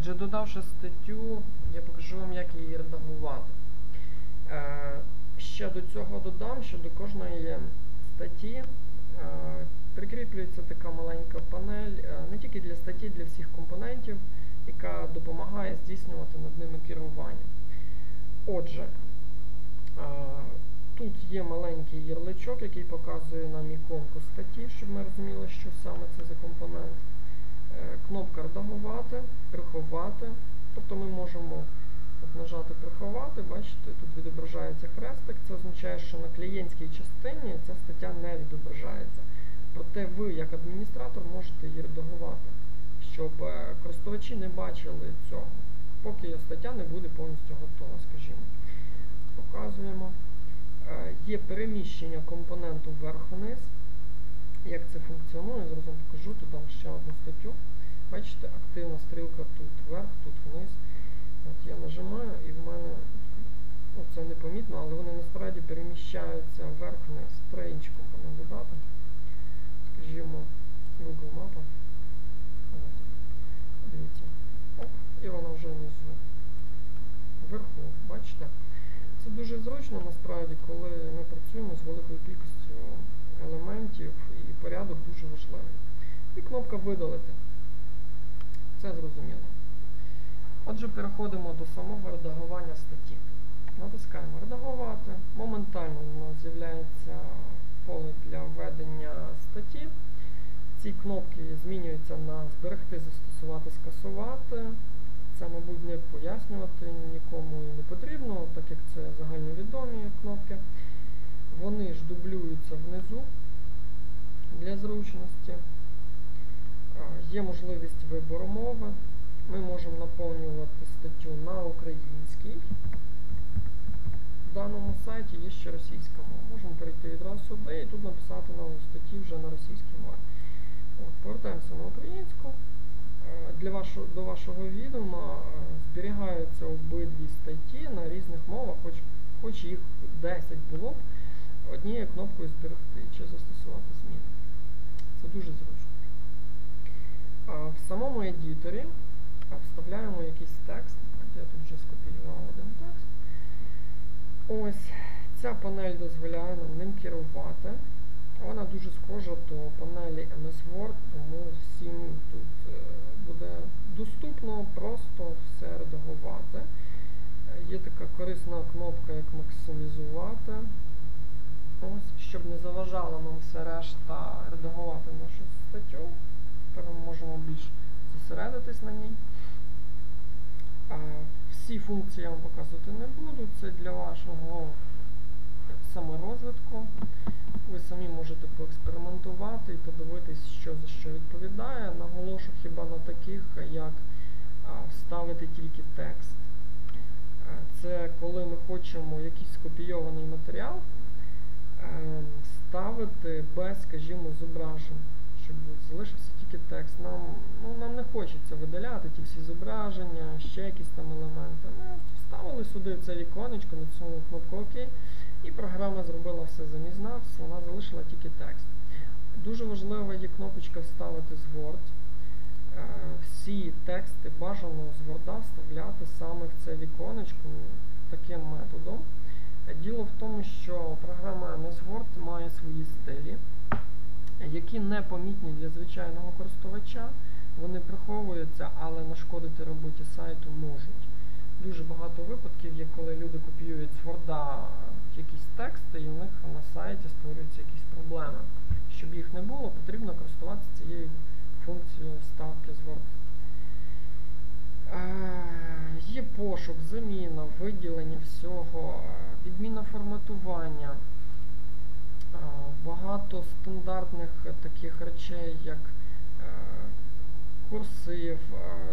Отже, додавши статтю, я покажу вам, як її редагувати. Е, ще до цього додам, що до кожної статті е, прикріплюється така маленька панель е, не тільки для статті, для всіх компонентів, яка допомагає здійснювати над ними керування. Отже, тут є маленький ярличок, який показує нам іконку статті, щоб ми розуміли, що саме це за компонент. Кнопка редагувати, приховати. Тобто ми можемо от нажати приховати, бачите, тут відображається хрестик. Це означає, що на клієнтській частині ця стаття не відображається. Проте ви, як адміністратор, можете її редагувати, щоб е, користувачі не бачили цього, поки стаття не буде повністю готова, скажімо. Показуємо. Е, Є переміщення компоненту вверх-вниз. Як це функціонує, зараз вам покажу, додам ще одну статтю. Бачите, активна стрілка тут вверх, тут вниз. От Я нажимаю і в мене ну, це непомітно, але вони насправді переміщаються вверх-вниз. Інший компонент додати. Скажімо, Google мапа. Дивіться. Оп, і вона вже внизу. Вверху, бачите? Це дуже зручно насправді, коли ми працюємо з великою кількістю елементів і порядок дуже важливий. І кнопка видалити. Це зрозуміло. Отже, переходимо до самого редагування статті. Натискаємо редагувати. Моментально у нас з'являється поле для введення статті. Ці кнопки змінюються на зберегти, застосувати, скасувати. Це, мабуть, не пояснювати нікому і не потрібно, так як це загальновідомі кнопки. Вони ж дублюються внизу для зручності. Є можливість вибору мови. Ми можемо наповнювати статтю на українській. В даному сайті є ще російська мова. Можемо перейти відразу сюди і тут написати нову статті вже на російській мові. От, Повертаємося на українську. Для вашого, До вашого відома зберігаються обидві статті на різних мовах, хоч, хоч їх 10 було б, однією кнопкою зберегти чи застосувати зміни. Це дуже зручно. В самому едіторі вставляємо якийсь текст. Я тут вже скопіював один текст. Ось ця панель дозволяє нам ним керувати. Вона дуже схожа до панелі MS Word, тому всім тут буде доступно просто все редагувати. Є така корисна кнопка, як максимізувати. Ось, Щоб не заважало нам все решта редагувати нашу статтю. Тепер ми можемо більш зосередитись на ній. Всі функції я вам показувати не буду, це для вашого саморозвитку. Ви самі можете поекспериментувати і подивитись, що за що відповідає. Наголошу хіба на таких, як вставити тільки текст. Це коли ми хочемо якийсь скопійований матеріал ставити без, скажімо, зображень, щоб залишився тільки текст. Нам ну, нам не хочеться видаляти ті всі зображення, ще якісь там елементи. Ми вставили сюди це віконечко, натиснули кнопку ОК, і програма зробила все замість нас, вона залишила тільки текст. Дуже важливо є кнопочка Вставити з Word. Всі тексти бажано з Word вставляти саме в це віконечко таким методом. Діло в тому, що програма MS Word має свої стилі, які не помітні для звичайного користувача. Вони приховуються, але нашкодити роботі сайту можуть. Дуже багато випадків є, коли люди копіюють з Word якісь тексти, і в них на сайті створюються якісь проблеми. Щоб їх не було, потрібно користуватися цією функцією вставки з Word. Є пошук, заміна, виділення всього, відміна форматування, багато стандартних таких речей, як курсив,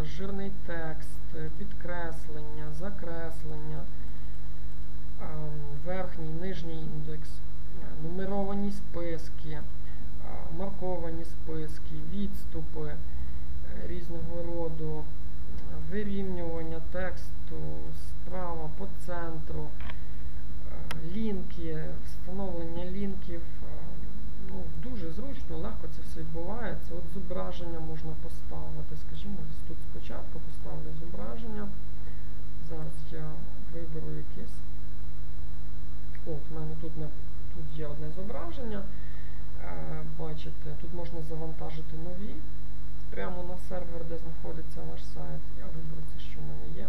жирний текст, підкреслення, закреслення, верхній, нижній індекс, нумеровані списки, марковані списки, відступи різного роду, вирівнювання тексту справа по центру, лінки, встановлення лінків. Ну, легко це все відбувається. От зображення можна поставити, скажімо, тут спочатку, поставлю зображення. Зараз я виберу якесь. От, в мене тут, тут є одне зображення. Е, бачите, тут можна завантажити нові прямо на сервер, де знаходиться ваш сайт. Я виберу це, що в мене є.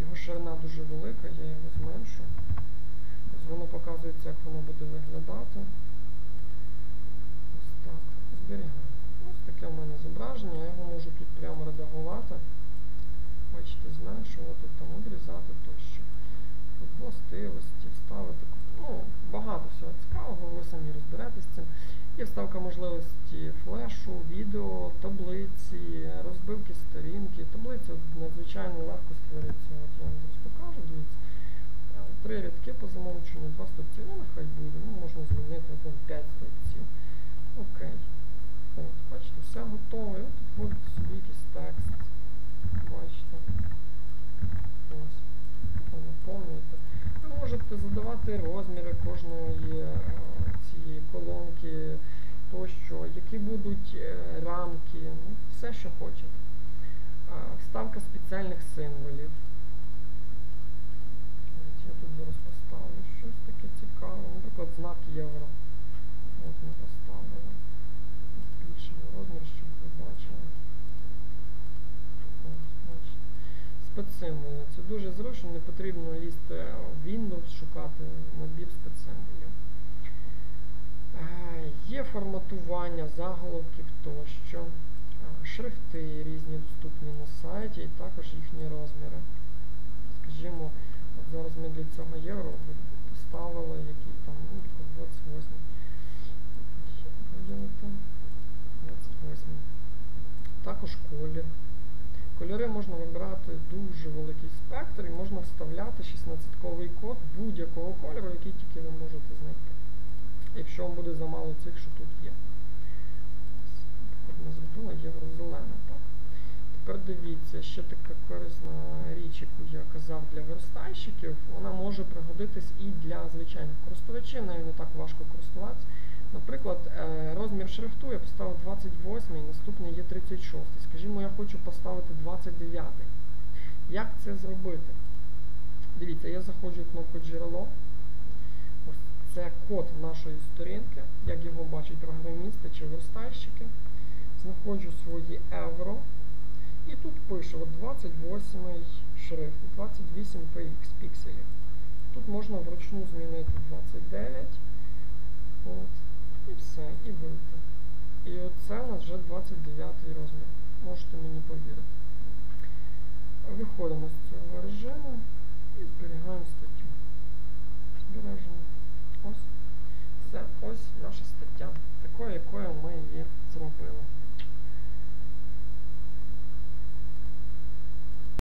Його ширина дуже велика, я його зменшу. Ось воно показується, як воно буде виглядати. Ось так. Зберігаю. Ось таке в мене зображення, я його можу тут прямо редагувати. Бачите, зменшувати, там обрізати тощо. Тут властивості, вставити. Ну, багато всього цікавого, ви самі розберетесь з цим. Є вставка можливості флешу, відео, таблиці, розбивки сторінки. Таблиця надзвичайно легко створюється. От я вам зараз покажу, дивіться. Е, Три рядки по замовченню, два стовпці. Ну, нехай буде. Ну, можна змінити от, вон, 5 стовпців. Окей. От, все готове. І от тут вводите собі якийсь текст. Бачите. Ось. Наповнюєте. Ви можете задавати розміри кожної е, цієї колонки, тощо, які будуть е, рамки, ну, все, що хочете. Вставка спеціальних символів. Я тут зараз поставлю щось таке цікаве. Наприклад, знак євро. От ми поставили. Збільшимо розмір, щоб ви бачили. Спецсимволи. Це дуже зручно, не потрібно лізти в Windows, шукати набір спецсимволів. Е, Є форматування заголовків тощо, е, шрифти різні доступні на сайті і також їхні розміри. Скажімо, зараз ми для цього євро поставили який там, ну, наприклад, 28. Виділити 28. Також колір. Кольори можна вибирати дуже великий спектр і можна вставляти 16-ковий код будь-якого кольору, який тільки ви можете знайти. Якщо вам буде замало цих, що тут є. Ми зробили євро-зелене, так? Тепер дивіться, ще така корисна річ, яку я казав для верстальщиків, вона може пригодитись і для звичайних користувачів, нею не так важко користуватися. Наприклад, е, розмір шрифту я поставив 28, і наступний є 36. Скажімо, я хочу поставити 29. Як це зробити? Дивіться, я заходжу в кнопку джерело. Ось це код нашої сторінки, як його бачать програмісти чи верстальщики. Знаходжу свої евро. І тут пише от 28 шрифт, 28 px пікселів. Тут можна вручну змінити 29. От. І все, і вийти. І оце у нас вже 29 розмір. Можете мені повірити. Виходимо з цього режиму і зберігаємо статтю. Збережемо. Ось. Все, ось наша стаття. Такою, якою ми її зробили.